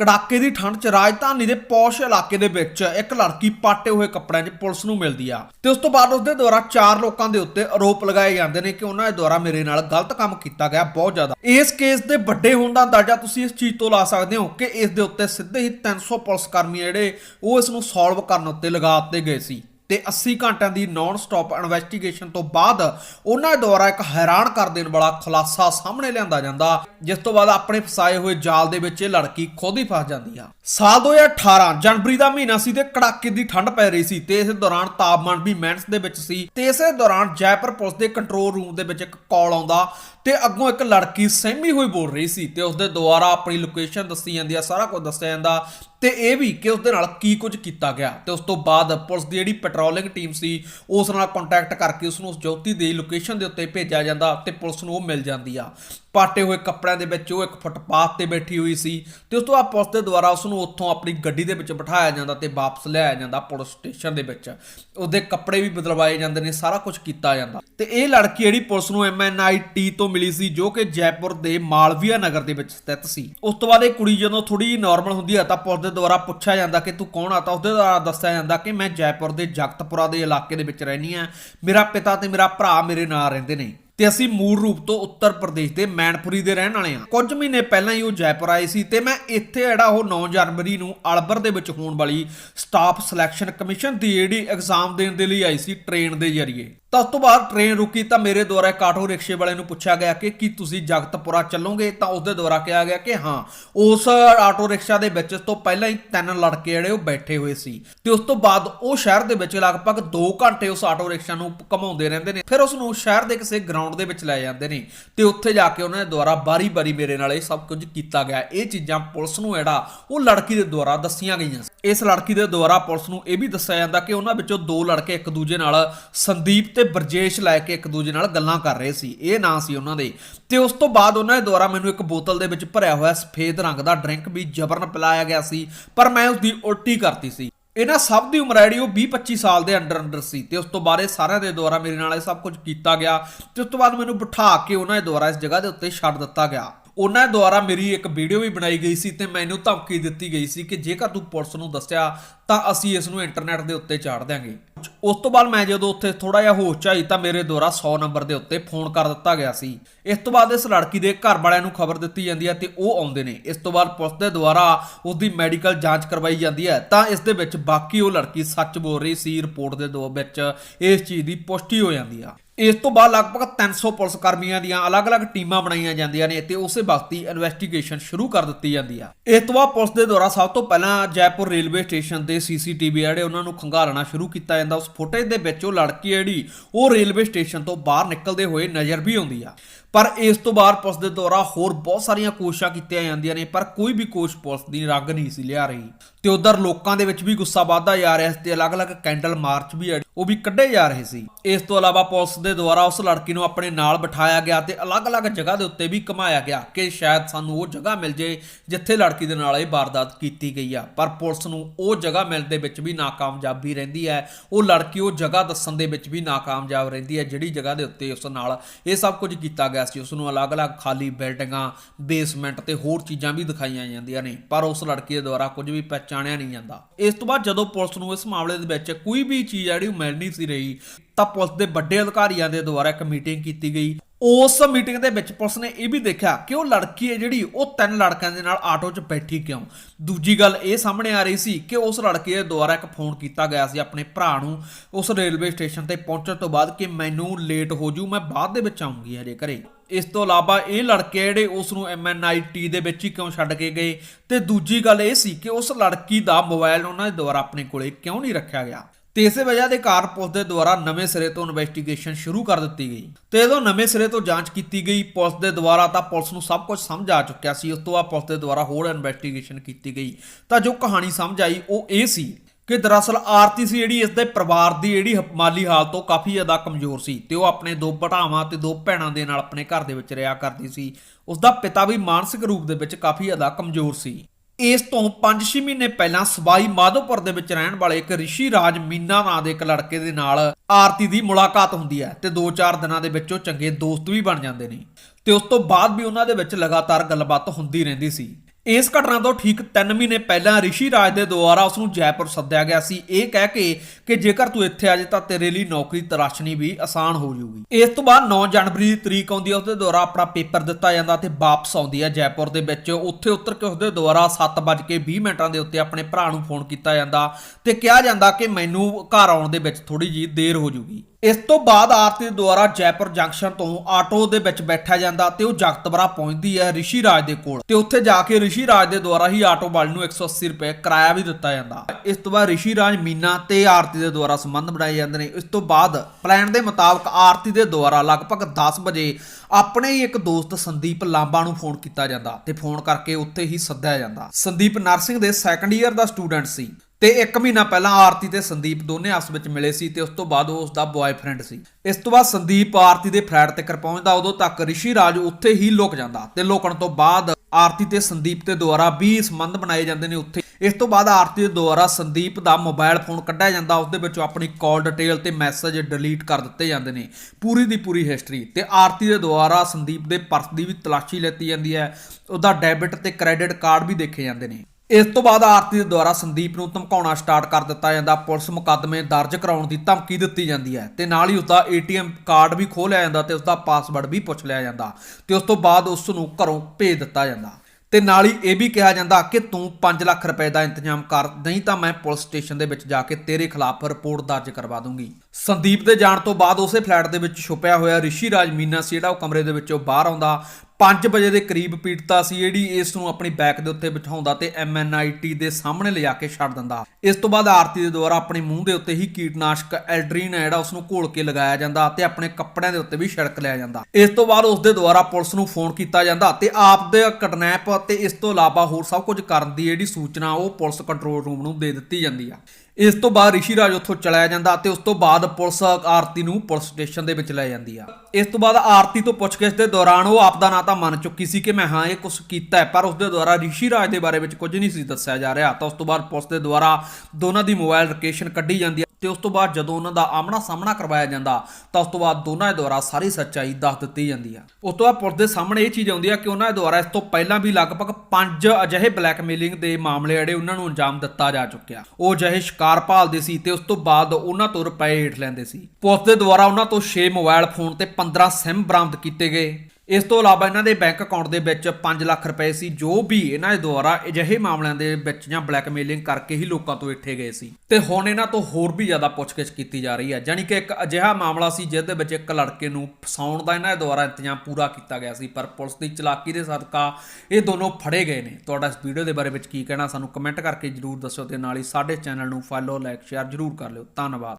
ਕੜਾਕੇ ਦੀ ਠੰਡ 'ਚ ਰਾਜਧਾਨੀ ਦੇ ਪੌਸ਼ ਇਲਾਕੇ ਦੇ ਵਿੱਚ ਇੱਕ ਲੜਕੀ ਪਾਟੇ ਹੋਏ ਕੱਪੜਿਆਂ 'ਚ ਪੁਲਿਸ ਨੂੰ ਮਿਲਦੀ ਆ ਤੇ ਉਸ ਤੋਂ ਬਾਅਦ ਉਸਦੇ ਦੁਆਰਾ ਚਾਰ ਲੋਕਾਂ ਦੇ ਉੱਤੇ ਆਰੋਪ ਲਗਾਏ ਜਾਂਦੇ ਨੇ ਕਿ ਉਹਨਾਂ ਦੇ ਦੁਆਰਾ ਮੇਰੇ ਨਾਲ ਗਲਤ ਕੰਮ ਕੀਤਾ ਗਿਆ ਬਹੁਤ ਜ਼ਿਆਦਾ। ਇਸ ਕੇਸ ਦੇ ਵੱਡੇ ਹੋਣ ਦਾ ਅੰਦਾਜ਼ਾ ਤੁਸੀਂ ਇਸ ਚੀਜ਼ ਤੋਂ ਲਾ ਸਕਦੇ ਹੋ ਕਿ ਇਸ ਦੇ ਉੱਤੇ ਸਿੱਧੇ ਹੀ 300 ਪੁਲਿਸ ਕਰਮੀ ਜਿਹੜੇ ਉਹ ਇਸ ਨੂੰ ਸੋਲਵ ਕਰਨ ਉੱਤੇ ਲਗਾ ਦਿੱਤੇ ਗਏ ਸੀ। ਤੇ 80 ਘੰਟਿਆਂ ਦੀ ਨਾਨ ਸਟਾਪ ਇਨਵੈਸਟੀਗੇਸ਼ਨ ਤੋਂ ਬਾਅਦ ਉਹਨਾਂ ਦੁਆਰਾ ਇੱਕ ਹੈਰਾਨ ਕਰ ਦੇਣ ਵਾਲਾ ਖੁਲਾਸਾ ਸਾਹਮਣੇ ਲਿਆਂਦਾ ਜਾਂਦਾ, ਜਿਸ ਤੋਂ ਬਾਅਦ ਆਪਣੇ ਫਸਾਏ ਹੋਏ ਜਾਲ ਦੇ ਵਿੱਚ ਇਹ ਲੜਕੀ ਖੁਦ ਹੀ ਫਸ ਜਾਂਦੀ ਆ। ਸਾਲ 2018 ਜਨਵਰੀ ਦਾ ਮਹੀਨਾ ਸੀ ਤੇ ਕੜਾਕੇ ਦੀ ਠੰਡ ਪੈ ਰਹੀ ਸੀ ਤੇ ਇਸ ਦੌਰਾਨ ਤਾਪਮਾਨ ਵੀ ਮੈਂਟਸ ਦੇ ਵਿੱਚ ਸੀ ਤੇ ਇਸੇ ਦੌਰਾਨ ਜੈਪੁਰ ਪੁਲਿਸ ਦੇ ਕੰਟਰੋਲ ਰੂਮ ਦੇ ਵਿੱਚ ਇੱਕ ਕਾਲ ਆਉਂਦਾ ਤੇ ਅੱਗੋਂ ਇੱਕ ਲੜਕੀ ਸਹਿਮੀ ਹੋਈ ਬੋਲ ਰਹੀ ਸੀ ਤੇ ਉਸਦੇ ਦੁਆਰਾ ਆਪਣੀ ਲੋਕੇਸ਼ਨ ਦੱਸੀ ਜਾਂਦੀ ਆ, ਸਾਰਾ ਕੁਝ ਦੱਸਿਆ ਜਾਂਦਾ ਤੇ ਇਹ ਵੀ ਕਿ ਉਸਦੇ ਨਾਲ ਕੀ ਕੁਝ ਕੀਤਾ ਗਿਆ ਤੇ ਉਸ ਤੋਂ ਬਾਅਦ ਪੁਲਿਸ ਦੀ ਜਿਹੜੀ ਪੈਟਰੋਲਿੰਗ ਟੀਮ ਸੀ, ਉਸ ਨਾਲ ਕੰਟੈਕਟ ਕਰਕੇ ਉਸ ਨੂੰ ਉਸ ਜੋਤੀ ਦੀ ਲੋਕੇਸ਼ਨ ਦੇ ਉੱਤੇ ਭੇਜਿਆ ਜਾਂਦਾ ਤੇ ਪੁਲਿਸ ਨੂੰ ਉਹ ਮਿਲ ਜਾਂਦੀ ਆ। ਪਾਟੇ ਹੋਏ ਕੱਪੜਿਆਂ ਦੇ ਵਿੱਚ ਉਹ ਇੱਕ ਫੁੱਟਪਾਥ ਤੇ ਬੈਠੀ ਹੋਈ ਸੀ ਤੇ ਉਸ ਤੋਂ ਬਾਅਦ ਪੁਲਿਸ ਦੇ ਦੁਆਰਾ ਉਸ ਨੂੰ ਉੱਥੋਂ ਆਪਣੀ ਗੱਡੀ ਦੇ ਵਿੱਚ ਬਿਠਾਇਆ ਜਾਂਦਾ ਤੇ ਵਾਪਸ ਲਿਆਇਆ ਜਾਂਦਾ ਪੁਲਿਸ ਸਟੇਸ਼ਨ ਦੇ ਵਿੱਚ। ਉਹਦੇ ਕੱਪੜੇ ਵੀ ਬਦਲਵਾਏ ਜਾਂਦੇ ਨੇ, ਸਾਰਾ ਕੁਝ ਕੀਤਾ ਜਾਂਦਾ। ਤੇ ਇਹ ਲੜਕੀ ਜਿਹੜੀ ਪੁਲਿਸ ਨੂੰ ਐਮਐਨਆਈਟੀ ਤੋਂ ਮਿਲੀ ਸੀ, ਜੋ ਕਿ ਜੈਪੁਰ ਦੇ ਮਾਲਵੀਆ ਨਗਰ ਦੇ ਵਿੱਚ ਸਥਿਤ ਸੀ। ਉਸ ਤੋਂ ਬਾਅਦ ਇਹ ਕੁੜੀ ਜਦੋਂ ਥੋੜੀ ਨਾਰਮਲ ਹੁੰਦੀ ਹੈ ਤਾਂ ਪੁਲਿਸ ਦੇ ਦੁਆਰਾ ਪੁੱਛਿਆ ਜਾਂਦਾ ਕਿ ਤੂੰ ਕੌਣ ਆ? ਤਾਂ ਉਸਦੇ ਦੁਆਰਾ ਦੱਸਿਆ ਜਾਂਦਾ ਕਿ ਮੈਂ ਜੈਪੁਰ ਦੇ ਜਗਤਪੁਰਾ ਦੇ ਇਲਾਕੇ ਦੇ ਵਿੱਚ ਰਹਿੰਦੀ ਆ ਮੇਰਾ ਪਿਤਾ ਤੇ ਮੇਰਾ ਭਰਾ ਮੇਰੇ ਨਾਲ ਰਹਿੰਦੇ ਨੇ। ਤੇ ਅਸੀਂ ਮੂਲ ਰੂਪ ਤੋਂ ਉੱਤਰ ਪ੍ਰਦੇਸ਼ ਦੇ ਮੈਨਪੁਰੀ ਦੇ ਰਹਿਣ ਵਾਲੇ ਹਾਂ। ਕੁਝ ਮਹੀਨੇ ਪਹਿਲਾਂ ਹੀ ਉਹ ਜੈਪੁਰ ਆਏ ਸੀ ਤੇ ਮੈਂ ਇੱਥੇ ਜਿਹੜਾ ਉਹ 9 ਜਨਵਰੀ ਨੂੰ ਅਲਬਰ ਦੇ ਵਿੱਚ ਹੋਣ ਵਾਲੀ ਸਟਾਫ ਸਿਲੈਕਸ਼ਨ ਕਮਿਸ਼ਨ ਦੀ ਜਿਹੜੀ ਐਗਜ਼ਾਮ ਦੇਣ ਦੇ ਲਈ ਆਈ ਸੀ ਟ੍ਰੇਨ ਦੇ ਜ਼ਰੀਏ। ਤਾਂ ਉਸ ਤੋਂ ਬਾਅਦ ਟ੍ਰੇਨ ਰੁਕੀ ਤਾਂ ਮੇਰੇ ਦੁਆਰਾ ਇੱਕ ਆਟੋ ਰਿਕਸ਼ੇ ਵਾਲੇ ਨੂੰ ਪੁੱਛਿਆ ਗਿਆ ਕਿ ਕੀ ਤੁਸੀਂ ਜਗਤਪੁਰਾ ਚੱਲੋਗੇ? ਤਾਂ ਉਸਦੇ ਦੁਆਰਾ ਕਿਹਾ ਗਿਆ ਕਿ ਹਾਂ, ਉਸ ਆਟੋ ਰਿਕਸ਼ਾ ਦੇ ਵਿੱਚ ਤੋਂ ਪਹਿਲਾਂ ਹੀ ਤਿੰਨ ਲੜਕੇ ਜਿਹੜੇ ਉਹ ਬੈਠੇ ਹੋਏ ਸੀ। ਤੇ ਉਸ ਤੋਂ ਬਾਅਦ ਉਹ ਸ਼ਹਿਰ ਦੇ ਵਿੱਚ ਲਗਭਗ 2 ਘੰਟੇ ਉਸ ਆਟੋ ਰਿਕਸ਼ਾ ਨੂੰ ਘਮਾਉਂਦੇ ਰਹਿੰਦੇ ਨੇ। ਫਿਰ ਉਸ ਨੂੰ ਸ਼ਹਿਰ ਦੇ ਕਿਸੇ ਗਰਾਊਂਡ ਦੇ ਵਿੱਚ ਲੈ ਜਾਂਦੇ ਨੇ। ਤੇ ਉੱਥੇ ਜਾ ਕੇ ਉਹਨਾਂ ਦੇ ਦੁਆਰਾ ਬਾਰੀ-ਬਾਰੀ ਮੇਰੇ ਨਾਲ ਇਹ ਸਭ ਕੁਝ ਕੀਤਾ ਗਿਆ। ਇਹ ਚੀਜ਼ਾਂ ਪੁਲਿਸ ਨੂੰ ਜਿਹੜਾ, ਉਹ ਲੜਕੀ ਦੇ ਦੁਆਰਾ ਦੱਸੀਆਂ ਗਈਆਂ ਇਸ ਲੜਕੀ ਦੇ ਦੁਆਰਾ ਪੁਲਿਸ ਨੂੰ ਇਹ ਵੀ ਦੱਸਿਆ ਜਾਂਦਾ ਕਿ ਉਹਨਾਂ ਵਿੱਚੋਂ ਦੋ ਲੜਕੇ ਇੱਕ ਦੂਜੇ ਨਾਲ ਸੰਦੀਪ ਤੇ ਬਰਜੇਸ਼ ਲੈ ਕੇ ਇੱਕ ਦੂਜੇ ਨਾਲ ਗੱਲਾਂ ਕਰ ਰਹੇ ਸੀ। ਇਹ ਨਾਂ ਸੀ ਉਹਨਾਂ ਦੇ। ਤੇ ਉਸ ਤੋਂ ਬਾਅਦ ਉਹਨਾਂ ਦੇ ਦੁਆਰਾ ਮੈਨੂੰ ਇੱਕ ਬੋਤਲ ਦੇ ਵਿੱਚ ਭਰਿਆ ਹੋਇਆ ਸਫੇਦ ਰੰਗ ਦਾ ਡਰਿੰਕ ਵੀ ਜ਼ਬਰਨ ਪਿਲਾਇਆ ਗਿਆ ਸੀ। ਪਰ ਮੈਂ ਉਸ ਦੀ ਉਲਟੀ ਕਰਤੀ ਸੀ। ਇਹਨਾਂ ਸਭ ਦੀ ਉਮਰ ਹੈ ਜਿਹੜੀ ਉਹ 20-25 ਸਾਲ ਦੇ ਅੰਡਰ ਅੰਡਰ ਸੀ ਤੇ ਉਸ ਤੋਂ ਬਾਅਦ ਇਹ ਸਾਰਿਆਂ ਦੇ ਦੁਆਰਾ ਮੇਰੇ ਨਾਲ ਇਹ ਸਭ ਕੁਝ ਕੀਤਾ ਗਿਆ ਤੇ ਉਸ ਤੋਂ ਬਾਅਦ ਮੈਨੂੰ ਬਿਠਾ ਕੇ ਉਹਨਾਂ ਦੇ ਦੁਆਰਾ ਇਸ ਜਗ੍ਹਾ ਦੇ ਉੱਤੇ ਛੱਡ ਦਿੱਤਾ ਗਿਆ। ਉਹਨਾਂ ਦੁਆਰਾ ਮੇਰੀ ਇੱਕ ਵੀਡੀਓ ਵੀ ਬਣਾਈ ਗਈ ਸੀ ਤੇ ਮੈਨੂੰ ਧਮਕੀ ਦਿੱਤੀ ਗਈ ਸੀ ਕਿ ਜੇਕਰ ਤੂੰ ਪੁਲਿਸ ਨੂੰ ਦੱਸਿਆ ਤਾਂ ਅਸੀਂ ਇਸ ਨੂੰ ਇੰਟਰਨੈਟ ਦੇ ਉੱਤੇ ਚਾੜ ਦਿਆਂਗੇ। ਉਸ ਤੋਂ ਬਾਅਦ ਮੈਂ ਜਦੋਂ ਉੱਥੇ ਥੋੜਾ ਜਿਹਾ ਹੋਸ਼ ਚਾਈ ਤਾਂ ਮੇਰੇ ਦੁਆਰਾ 100 ਨੰਬਰ ਦੇ ਉੱਤੇ ਫੋਨ ਕਰ ਦਿੱਤਾ ਗਿਆ ਸੀ। ਇਸ ਤੋਂ ਬਾਅਦ ਇਸ ਲੜਕੀ ਦੇ ਘਰ ਵਾਲਿਆਂ ਨੂੰ ਖਬਰ ਦਿੱਤੀ ਜਾਂਦੀ ਹੈ ਤੇ ਉਹ ਆਉਂਦੇ ਨੇ। ਇਸ ਤੋਂ ਬਾਅਦ ਪੁਲਿਸ ਦੇ ਦੁਆਰਾ ਉਸ ਦੀ ਮੈਡੀਕਲ ਜਾਂਚ ਕਰਵਾਈ ਜਾਂਦੀ ਹੈ ਤਾਂ ਇਸ ਦੇ ਵਿੱਚ ਬਾਕੀ ਉਹ ਲੜਕੀ ਸੱਚ ਬੋਲ ਰਹੀ ਸੀ। ਰਿਪੋਰਟ ਦੇ ਦੋ ਵਿੱਚ ਇਸ ਚੀਜ਼ ਦੀ ਪੁਸ਼ਟੀ ਹੋ ਜਾਂਦੀ ਆ। ਇਸ ਤੋਂ ਬਾਅਦ ਲਗਭਗ 300 ਪੁਲਿਸ ਕਰਮੀਆਂ ਦੀਆਂ ਅਲੱਗ-ਅਲੱਗ ਟੀਮਾਂ ਬਣਾਈਆਂ ਜਾਂਦੀਆਂ ਨੇ ਤੇ ਉਸੇ ਵਕਤ ਹੀ ਇਨਵੈਸਟੀਗੇਸ਼ਨ ਸ਼ੁਰੂ ਕਰ ਦਿੱਤੀ ਜਾਂਦੀ ਆ। ਇਸ ਤੋਂ ਬਾਅਦ ਪੁਲਿਸ ਦੇ ਦੁਆਰਾ ਸਭ ਤੋਂ ਪਹਿਲਾਂ ਜੈਪੁਰ ਰੇਲਵੇ ਸਟੇਸ਼ਨ ਦੇ ਸੀਸੀਟੀਵੀ ਜਿਹੜੇ ਉਹਨਾਂ ਨੂੰ ਖੰਗਾਲਣਾ ਸ਼ੁਰੂ ਕੀਤਾ ਜਾਂਦਾ, ਉਸ ਫੁਟੇਜ ਦੇ ਵਿੱਚ ਉਹ ਲੜਕੀ ਜਿਹੜੀ, ਉਹ ਰੇਲਵੇ ਸਟੇਸ਼ਨ ਤੋਂ ਬਾਹਰ ਨਿਕਲਦੇ ਹੋਏ ਨਜ਼ਰ ਵੀ ਆਉਂਦੀ ਆ। ਪਰ ਇਸ ਤੋਂ ਬਾਅਦ ਪੁਲਿਸ ਦੇ ਦੁਆਰਾ ਹੋਰ ਬਹੁਤ ਸਾਰੀਆਂ ਕੋਸ਼ਿਸ਼ਾਂ ਕੀਤੀਆਂ ਜਾਂਦੀਆਂ ਨੇ, ਪਰ ਕੋਈ ਵੀ ਕੋਸ਼ਿਸ਼ ਪੁਲਿਸ ਦੀ ਰੰਗ ਨਹੀਂ ਸੀ ਲਿਆ ਰਹੀ। ਤੇ ਉਧਰ ਲੋਕਾਂ ਦੇ ਵਿੱਚ ਵੀ ਗੁੱਸਾ ਵੱਧਦਾ ਜਾ ਰਿਹਾ ਸੀ ਤੇ ਅਲੱਗ-ਅਲੱਗ ਕੈਂਡਲ ਮਾਰਚ ਵੀ ਉਹ ਵੀ ਕੱਢੇ ਜਾ ਰਹੇ ਸੀ। ਇਸ ਤੋਂ ਇਲਾਵਾ ਪੁਲਿਸ ਦੇ ਦੁਆਰਾ ਉਸ ਲੜਕੀ ਨੂੰ ਆਪਣੇ ਨਾਲ ਬਿਠਾਇਆ ਗਿਆ ਤੇ ਅਲੱਗ-ਅਲੱਗ ਜਗ੍ਹਾ ਦੇ ਉੱਤੇ ਵੀ ਘਮਾਇਆ ਗਿਆ ਕਿ ਸ਼ਾਇਦ ਸਾਨੂੰ ਉਹ ਜਗ੍ਹਾ ਮਿਲ ਜੇ ਜਿੱਥੇ ਲੜਕੀ ਦੇ ਨਾਲ ਇਹ ਵਾਰਦਾਤ ਕੀਤੀ ਗਈ ਆ। ਪਰ ਪੁਲਿਸ ਨੂੰ ਉਹ ਜਗ੍ਹਾ ਮਿਲਣ ਦੇ ਵਿੱਚ ਵੀ ਨਾਕਾਮਯਾਬੀ ਰਹਿੰਦੀ ਹੈ। ਉਹ ਲੜਕੀ ਉਹ ਜਗ੍ਹਾ ਦੱਸਣ ਦੇ ਵਿੱਚ ਵੀ ਨਾਕਾਮਯਾਬ ਰਹਿੰਦੀ ਹੈ ਜਿਹੜੀ ਜਗ੍ਹਾ ਦੇ ਉੱਤੇ ਉਸ ਨਾਲ ਇਹ ਸਭ ਕੁਝ ਕੀਤਾ ਗਿਆ ਸੀ ਉਸ ਨੂੰ ਅਲੱਗ-ਅਲੱਗ ਖਾਲੀ ਬਿਲਡਿੰਗਾਂ ਬੇਸਮੈਂਟ ਤੇ ਹੋਰ ਚੀਜ਼ਾਂ ਵੀ ਦਿਖਾਈਆਂ ਜਾਂਦੀਆਂ ਨੇ, ਪਰ ਉਸ ਲੜਕੀ ਦੇ ਦੁਆਰਾ ਕੁਝ ਵੀ ਪਛਾਣਿਆ ਨਹੀਂ ਜਾਂਦਾ। ਇਸ ਤੋਂ ਬਾਅਦ ਜਦੋਂ ਪੁਲਿਸ ਨੂੰ ਇਸ ਮਾਮਲੇ ਦੇ ਵਿੱਚ ਕੋਈ ਵੀ ਚੀਜ਼ ਜਿਹੜੀ ਉਹ ਮਿਲ ਨਹੀਂ ਸੀ ਰਹੀ, ਤਾਂ ਪੁਲਿਸ ਦੇ ਵੱਡੇ ਅਧਿਕਾਰੀਆਂ ਦੇ ਦੁਆਰਾ ਇੱਕ ਮੀਟਿੰਗ ਕੀਤੀ ਗਈ ਉਸ ਮੀਟਿੰਗ ਦੇ ਵਿੱਚ ਪੁਲਿਸ ਨੇ ਇਹ ਵੀ ਦੇਖਿਆ ਕਿ ਉਹ ਲੜਕੀ ਹੈ ਜਿਹੜੀ, ਉਹ ਤਿੰਨ ਲੜਕਿਆਂ ਦੇ ਨਾਲ ਆਟੋ 'ਚ ਬੈਠੀ ਕਿਉਂ? ਦੂਜੀ ਗੱਲ ਇਹ ਸਾਹਮਣੇ ਆ ਰਹੀ ਸੀ ਕਿ ਉਸ ਲੜਕੇ ਦੇ ਦੁਆਰਾ ਇੱਕ ਫੋਨ ਕੀਤਾ ਗਿਆ ਸੀ ਆਪਣੇ ਭਰਾ ਨੂੰ ਉਸ ਰੇਲਵੇ ਸਟੇਸ਼ਨ ਤੇ ਪਹੁੰਚਣ ਤੋਂ ਬਾਅਦ ਕਿ ਮੈਨੂੰ ਲੇਟ ਹੋ ਜੂ, ਮੈਂ ਬਾਅਦ ਦੇ ਵਿੱਚ ਆਉਂਗੀ ਹਜੇ ਘਰੇ। ਇਸ ਤੋਂ ਇਲਾਵਾ ਇਹ ਲੜਕੇ ਜਿਹੜੇ ਉਸ ਨੂੰ ਐਮਐਨਆਈਟੀ ਦੇ ਵਿੱਚ ਹੀ ਕਿਉਂ ਛੱਡ ਕੇ ਗਏ? ਤੇ ਦੂਜੀ ਗੱਲ ਇਹ ਸੀ ਕਿ ਉਸ ਲੜਕੀ ਦਾ ਮੋਬਾਈਲ ਉਹਨਾਂ ਦੇ ਦੁਆਰਾ ਆਪਣੇ ਕੋਲੇ ਕਿਉਂ ਨਹੀਂ ਰੱਖਿਆ ਗਿਆ? ਤੇ ਇਸੇ ਵਜ੍ਹਾ ਦੇ ਕਾਰਨ ਪੁਲਿਸ ਦੇ ਦੁਆਰਾ ਨਵੇਂ ਸਿਰੇ ਤੋਂ ਇਨਵੈਸਟੀਗੇਸ਼ਨ ਸ਼ੁਰੂ ਕਰ ਦਿੱਤੀ ਗਈ। ਤੇ ਜਦੋਂ ਨਵੇਂ ਸਿਰੇ ਤੋਂ ਜਾਂਚ ਕੀਤੀ ਗਈ ਪੁਲਿਸ ਦੇ ਦੁਆਰਾ ਤਾਂ ਪੁਲਿਸ ਨੂੰ ਸਭ ਕੁਝ ਸਮਝ ਆ ਚੁੱਕਿਆ ਸੀ। ਉਸ ਤੋਂ ਬਾਅਦ ਪੁਲਿਸ ਦੇ ਦੁਆਰਾ ਹੋਰ ਇਨਵੈਸਟੀਗੇਸ਼ਨ ਕੀਤੀ ਗਈ। ਤਾਂ ਜੋ ਕਹਾਣੀ ਸਮਝ ਆਈ, ਉਹ ਇਹ ਸੀ ਕਿ ਦਰਅਸਲ ਆਰਤੀ ਸੀ ਜਿਹੜੀ ਇਸ ਦੇ ਪਰਿਵਾਰ ਦੀ ਜਿਹੜੀ ਮਾਲੀ ਹਾਲਤ ਤੋਂ ਕਾਫੀ ਜ਼ਿਆਦਾ ਕਮਜ਼ੋਰ ਸੀ ਤੇ ਉਹ ਆਪਣੇ ਦੋ ਭਰਾਵਾਂ ਤੇ ਦੋ ਭੈਣਾਂ ਦੇ ਨਾਲ ਆਪਣੇ ਘਰ ਦੇ ਵਿੱਚ ਰਿਹਾ ਕਰਦੀ ਸੀ। ਉਸ ਦਾ ਪਿਤਾ ਵੀ ਮਾਨਸਿਕ ਰੂਪ ਦੇ ਵਿੱਚ ਕਾਫੀ ਜ਼ਿਆਦਾ ਕਮਜ਼ੋਰ ਸੀ। ਇਸ ਤੋਂ 5-6 ਮਹੀਨੇ ਪਹਿਲਾਂ ਸਵਾਈ ਮਾਧੋਪੁਰ ਦੇ ਵਿੱਚ ਰਹਿਣ ਵਾਲੇ ਇੱਕ ਰਿਸ਼ੀ ਰਾਜ ਮੀਨਾ ਨਾਂ ਦੇ ਇੱਕ ਲੜਕੇ ਦੇ ਨਾਲ ਆਰਤੀ ਦੀ ਮੁਲਾਕਾਤ ਹੁੰਦੀ ਹੈ ਤੇ 2-4 ਦਿਨਾਂ ਦੇ ਵਿੱਚ ਉਹ ਚੰਗੇ ਦੋਸਤ ਵੀ ਬਣ ਜਾਂਦੇ ਨੇ। ਤੇ ਉਸ ਤੋਂ ਬਾਅਦ ਵੀ ਉਹਨਾਂ ਦੇ ਵਿੱਚ ਲਗਾਤਾਰ ਗੱਲਬਾਤ ਹੁੰਦੀ ਰਹਿੰਦੀ ਸੀ। ਇਸ ਘਟਨਾ ਤੋਂ ਠੀਕ 3 ਮਹੀਨੇ ਪਹਿਲਾਂ ਰਿਸ਼ੀ ਰਾਜ ਦੇ ਦੁਆਰਾ ਉਸ ਨੂੰ ਜੈਪੁਰ ਸੱਦਿਆ ਗਿਆ ਸੀ। ਇਹ ਕਹਿ ਕੇ ਕਿ ਜੇਕਰ ਤੂੰ ਇੱਥੇ ਆ ਜੇ ਤਾਂ ਤੇਰੇ ਲਈ ਨੌਕਰੀ ਤਰਾਸ਼ਣੀ ਵੀ ਆਸਾਨ ਹੋ ਜਾਊਗੀ। ਇਸ ਤੋਂ ਬਾਅਦ 9 ਜਨਵਰੀ ਦੀ ਤਰੀਕ ਆਉਂਦੀ ਹੈ ਉਸ ਦੇ ਦੁਆਰਾ ਆਪਣਾ ਪੇਪਰ ਦਿੱਤਾ ਜਾਂਦਾ ਤੇ ਵਾਪਸ ਆਉਂਦੀ ਹੈ ਜੈਪੁਰ ਦੇ ਵਿੱਚ। ਉੱਥੇ ਉਤਰ ਕੇ ਉਸ ਦੇ ਦੁਆਰਾ 7:20 ਮਿੰਟਾਂ ਦੇ ਉੱਤੇ ਆਪਣੇ ਭਰਾ ਨੂੰ ਫੋਨ ਕੀਤਾ ਜਾਂਦਾ ਤੇ ਕਿਹਾ ਜਾਂਦਾ ਕਿ ਮੈਨੂੰ ਘਰ ਆਉਣ ਦੇ ਵਿੱਚ ਥੋੜੀ ਜਿਹੀ ਦੇਰ ਹੋ ਜਾਊਗੀ। ਇਸ ਤੋਂ ਬਾਅਦ ਆਰਤੀ ਦੁਆਰਾ ਜੈਪੁਰ ਜੰਕਸ਼ਨ ਤੋਂ ਆਟੋ ਦੇ ਵਿੱਚ ਬੈਠਾ ਜਾਂਦਾ ਤੇ ਉਹ ਜਗਤਬਰਾ ਪਹੁੰਚਦੀ ਹੈ ਰਿਸ਼ੀ ਰਾਜ ਦੇ ਕੋਲ। ਤੇ ਉੱਥੇ ਜਾ ਕੇ ਰਿਸ਼ੀ ਰਾਜ ਦੇ ਦੁਆਰਾ ਹੀ ਆਟੋ ਵਾਲੇ ਨੂੰ 180 ਰੁਪਏ ਕਿਰਾਇਆ ਵੀ ਦਿੱਤਾ ਜਾਂਦਾ। ਇਸ ਤੋਂ ਬਾਅਦ ਰਿਸ਼ੀ ਰਾਜ ਮੀਨਾ ਤੇ ਆਰਤੀ ਦੇ ਦੁਆਰਾ ਸੰਬੰਧ ਬਣਾਏ ਜਾਂਦੇ ਨੇ। ਇਸ ਤੋਂ ਬਾਅਦ ਪਲਾਨ ਦੇ ਮੁਤਾਬਕ ਆਰਤੀ ਦੇ ਦੁਆਰਾ ਲਗਭਗ 10 ਵਜੇ ਆਪਣੇ ਹੀ ਇੱਕ ਦੋਸਤ ਸੰਦੀਪ ਲਾਂਬਾ ਨੂੰ ਫੋਨ ਕੀਤਾ ਜਾਂਦਾ ਤੇ ਫੋਨ ਕਰਕੇ ਉੱਥੇ ਹੀ ਸੱਦਿਆ ਜਾਂਦਾ। ਸੰਦੀਪ ਨਰਸਿੰਗ ਦੇ ਸੈਕੰਡ ਈਅਰ ਦਾ ਸਟੂਡੈਂਟ ਸੀ। ਤੇ 1 ਮਹੀਨਾ ਪਹਿਲਾਂ ਆਰਤੀ ਤੇ ਸੰਦੀਪ ਦੋਨੇ ਆਪਸ ਵਿੱਚ ਮਿਲੇ ਸੀ ਤੇ ਉਸ ਤੋਂ ਬਾਅਦ ਉਹ ਉਸ ਦਾ ਬॉयਫ੍ਰੈਂਡ ਸੀ। ਇਸ ਤੋਂ ਬਾਅਦ ਸੰਦੀਪ ਆਰਤੀ ਦੇ ਫਲੈਟ ਤੱਕ ਪਹੁੰਚਦਾ, ਉਦੋਂ ਤੱਕ ਰਿਸ਼ੀ ਰਾਜ ਉੱਥੇ ਹੀ ਲੁਕ ਜਾਂਦਾ ਤੇ ਲੁਕਣ ਤੋਂ ਬਾਅਦ ਆਰਤੀ ਤੇ ਸੰਦੀਪ ਦੇ ਦੁਆਰਾ 20 ਸੰਬੰਧ ਬਣਾਏ ਜਾਂਦੇ ਨੇ ਉੱਥੇ। ਇਸ ਤੋਂ ਬਾਅਦ ਆਰਤੀ ਦੇ ਦੁਆਰਾ ਸੰਦੀਪ ਦਾ ਮੋਬਾਈਲ ਫੋਨ ਕੱਢਿਆ ਜਾਂਦਾ, ਉਸ ਦੇ ਵਿੱਚੋਂ ਆਪਣੀ ਕਾਲ ਡਿਟੇਲ ਤੇ ਮੈਸੇਜ ਡਿਲੀਟ ਕਰ ਦਿੱਤੇ ਜਾਂਦੇ ਨੇ। ਪੂਰੀ ਦੀ ਪੂਰੀ ਹਿਸਟਰੀ ਤੇ ਆਰਤੀ ਦੇ ਦੁਆਰਾ ਸੰਦੀਪ ਦੇ ਪਰਸ ਦੀ ਵੀ ਤਲਾਸ਼ੀ ਲੈਤੀ ਜਾਂਦੀ ਹੈ, ਉਹਦਾ ਡੈਬਿਟ ਤੇ ਕ੍ਰੈਡਿਟ ਕਾਰਡ ਵੀ ਦੇਖੇ ਜਾਂਦੇ ਨੇ। ਇਸ ਤੋਂ ਬਾਅਦ ਆਰਤੀ ਦੇ ਦੁਆਰਾ ਸੰਦੀਪ ਨੂੰ ਧਮਕਾਉਣਾ ਸਟਾਰਟ ਕਰ ਦਿੱਤਾ ਜਾਂਦਾ। ਪੁਲਿਸ ਮੁਕੱਦਮੇ ਦਰਜ ਕਰਾਉਣ ਦੀ ਧਮਕੀ ਦਿੱਤੀ ਜਾਂਦੀ ਹੈ ਤੇ ਨਾਲ ਹੀ ਉਸਦਾ ਏਟੀਐਮ ਕਾਰਡ ਵੀ ਖੋਹ ਲਿਆ ਜਾਂਦਾ ਤੇ ਉਸਦਾ ਪਾਸਵਰਡ ਵੀ ਪੁੱਛ ਲਿਆ ਜਾਂਦਾ ਤੇ ਉਸ ਤੋਂ ਬਾਅਦ ਉਸ ਨੂੰ ਘਰੋਂ ਭੇਜ ਦਿੱਤਾ ਜਾਂਦਾ। ਤੇ ਨਾਲ ਹੀ ਇਹ ਵੀ ਕਿਹਾ ਜਾਂਦਾ ਕਿ ਤੂੰ 5 ਲੱਖ ਰੁਪਏ ਦਾ ਇੰਤਜ਼ਾਮ ਕਰ, ਨਹੀਂ ਤਾਂ ਮੈਂ ਪੁਲਿਸ ਸਟੇਸ਼ਨ ਦੇ ਵਿੱਚ ਜਾ ਕੇ ਤੇਰੇ ਖਿਲਾਫ ਰਿਪੋਰਟ ਦਰਜ ਕਰਵਾ ਦੂੰਗੀ। ਸੰਦੀਪ ਦੇ ਜਾਣ ਤੋਂ ਬਾਅਦ ਉਸੇ ਫਲੈਟ ਦੇ ਵਿੱਚ ਛੁਪਿਆ ਹੋਇਆ ਰਿਸ਼ੀ ਰਾਜ ਮੀਨਾ ਸੀ, ਜਿਹੜਾ ਉਹ ਕਮਰੇ ਦੇ ਵਿੱਚੋਂ ਬਾਹਰ ਆਉਂਦਾ। 5 ਵਜੇ ਦੇ ਕਰੀਬ ਪੀੜਤਾ ਸੀ, ਜਿਹੜੀ ਇਸ ਨੂੰ ਆਪਣੀ ਬੈਕ ਦੇ ਉੱਤੇ ਬਿਠਾਉਂਦਾ ਤੇ ਐਮਐਨਆਈਟੀ ਦੇ ਸਾਹਮਣੇ ਲਿਜਾ ਕੇ ਛੱਡ ਦਿੰਦਾ। ਇਸ ਤੋਂ ਬਾਅਦ ਆਰਤੀ ਦੇ ਦੁਆਰਾ ਆਪਣੇ ਮੂੰਹ ਦੇ ਉੱਤੇ ਹੀ ਕੀਟਨਾਸ਼ਕ ਐਲਡਰੀਨ ਹੈ ਜਿਹੜਾ ਉਸ ਨੂੰ ਘੋਲ ਕੇ ਲਗਾਇਆ ਜਾਂਦਾ ਤੇ ਆਪਣੇ ਕੱਪੜਿਆਂ ਦੇ ਉੱਤੇ ਵੀ ਛਿੜਕ ਲਿਆ ਜਾਂਦਾ। ਇਸ ਤੋਂ ਬਾਅਦ ਉਸ ਦੇ ਦੁਆਰਾ ਪੁਲਿਸ ਨੂੰ ਫੋਨ ਕੀਤਾ ਜਾਂਦਾ ਤੇ ਆਪ ਦੇ ਕਿਡਨੈਪ ਅਤੇ ਇਸ ਤੋਂ ਇਲਾਵਾ ਹੋਰ ਸਭ ਕੁਝ ਕਰਨ ਦੀ ਜਿਹੜੀ ਸੂਚਨਾ ਉਹ ਪੁਲਿਸ ਕੰਟਰੋਲ ਰੂਮ ਨੂੰ ਦੇ ਦਿੱਤੀ ਜਾਂਦੀ ਆ। ਇਸ ਤੋਂ ਬਾਅਦ ਰਿਸ਼ੀ ਰਾਜ ਉੱਥੋਂ ਚਲਾਇਆ ਜਾਂਦਾ ਤੇ ਉਸ ਤੋਂ ਬਾਅਦ ਪੁਲਿਸ ਆਰਤੀ ਨੂੰ ਪੁਲਿਸ ਸਟੇਸ਼ਨ ਦੇ ਵਿੱਚ ਲੈ ਜਾਂਦੀ ਆ। ਇਸ ਤੋਂ ਬਾਅਦ ਆਰਤੀ ਤੋਂ ਪੁੱਛਗਿੱਛ ਦੇ ਦੌਰਾਨ ਉਹ ਆਪ ਦਾ ਨਾਂ ਤਾਂ ਮੰਨ ਚੁੱਕੀ ਸੀ ਕਿ ਮੈਂ ਹਾਂ, ਇਹ ਕੁਝ ਕੀਤਾ ਪਰ ਉਸ ਦੇ ਦੁਆਰਾ ਰਿਸ਼ੀ ਰਾਜ ਦੇ ਬਾਰੇ ਵਿੱਚ ਕੁਝ ਨਹੀਂ ਸੀ ਦੱਸਿਆ ਜਾ ਰਿਹਾ। ਤਾਂ ਉਸ ਤੋਂ ਬਾਅਦ ਪੁਲਿਸ ਦੇ ਦੁਆਰਾ ਦੋਨਾਂ ਦੀ ਮੋਬਾਈਲ ਲੋਕੇਸ਼ਨ ਕੱਢੀ ਜਾਂਦੀ ਹੈ ਤੇ ਉਸ ਤੋਂ ਬਾਅਦ ਜਦੋਂ ਉਹਨਾਂ ਦਾ ਆਮਣਾ ਸਾਹਮਣਾ ਕਰਵਾਇਆ ਜਾਂਦਾ, ਤਾਂ ਉਸ ਤੋਂ ਬਾਅਦ ਦੋਨਾਂ ਦੇ ਦੁਆਰਾ ਸਾਰੀ ਸੱਚਾਈ ਦੱਸ ਦਿੱਤੀ ਜਾਂਦੀ ਆ। ਉਸ ਤੋਂ ਬਾਅਦ ਪੁਲਿਸ ਦੇ ਸਾਹਮਣੇ ਇਹ ਚੀਜ਼ ਆਉਂਦੀ ਆ ਕਿ ਉਹਨਾਂ ਦੇ ਦੁਆਰਾ ਇਸ ਤੋਂ ਪਹਿਲਾਂ ਵੀ ਲਗਭਗ 5 ਅਜਿਹੇ ਬਲੈਕਮੇਲਿੰਗ ਦੇ ਮਾਮਲੇ ਜਿਹੜੇ ਉਹਨਾਂ ਨੂੰ ਅੰਜਾਮ ਦਿੱਤਾ ਜਾ ਚੁੱਕਿਆ। ਉਹ ਅਜਿਹੇ ਸ਼ਿਕਾਰ ਭਾਲਦੇ ਸੀ ਤੇ ਉਸ ਤੋਂ ਬਾਅਦ ਉਹਨਾਂ ਤੋਂ ਰੁਪਏ ਹੇਠ ਲੈਂਦੇ ਸੀ। ਪੁਲਿਸ ਦੇ ਦੁਆਰਾ ਉਹਨਾਂ ਤੋਂ 6 ਮੋਬਾਈਲ ਫੋਨ ਤੇ 15 ਸਿਮ ਬਰਾਮਦ ਕੀਤੇ ਗਏ। ਇਸ ਤੋਂ ਇਲਾਵਾ ਇਹਨਾਂ ਦੇ ਬੈਂਕ ਅਕਾਊਂਟ ਦੇ ਵਿੱਚ 5 ਲੱਖ ਰੁਪਏ ਸੀ, ਜੋ ਵੀ ਇਹਨਾਂ ਦੇ ਦੁਆਰਾ ਅਜਿਹੇ ਮਾਮਲਿਆਂ ਦੇ ਵਿੱਚ ਜਾਂ ਬਲੈਕਮੇਲਿੰਗ ਕਰਕੇ ਹੀ ਲੋਕਾਂ ਤੋਂ ਇੱਥੇ ਗਏ ਸੀ। ਤੇ ਹੁਣ ਇਹਨਾਂ ਤੋਂ ਹੋਰ ਵੀ ਜ਼ਿਆਦਾ ਪੁੱਛਗਿੱਛ ਕੀਤੀ ਜਾ ਰਹੀ ਹੈ ਜਾਨੀ ਕਿ ਇੱਕ ਅਜਿਹਾ ਮਾਮਲਾ ਸੀ ਜਿਹਦੇ ਵਿੱਚ ਇੱਕ ਲੜਕੇ ਨੂੰ ਫਸਾਉਣ ਦਾ ਇਹਨਾਂ ਦੇ ਦੁਆਰਾ ਇੰਤਜ਼ਾਮ ਪੂਰਾ ਕੀਤਾ ਗਿਆ ਸੀ, ਪਰ ਪੁਲਿਸ ਦੀ ਚਲਾਕੀ ਦੇ ਸਦਕਾ ਇਹ ਦੋਨੋਂ ਫੜੇ ਗਏ ਨੇ। ਤੁਹਾਡਾ ਇਸ ਵੀਡੀਓ ਦੇ ਬਾਰੇ ਵਿੱਚ ਕੀ ਕਹਿਣਾ, ਸਾਨੂੰ ਕਮੈਂਟ ਕਰਕੇ ਜਰੂਰ ਦੱਸਿਓ ਤੇ ਨਾਲ ਹੀ ਸਾਡੇ ਚੈਨਲ ਨੂੰ ਫੋਲੋ ਲਾਈਕ ਸ਼ੇਅਰ ਜਰੂਰ ਕਰ ਲਿਓ। ਧੰਨਵਾਦ।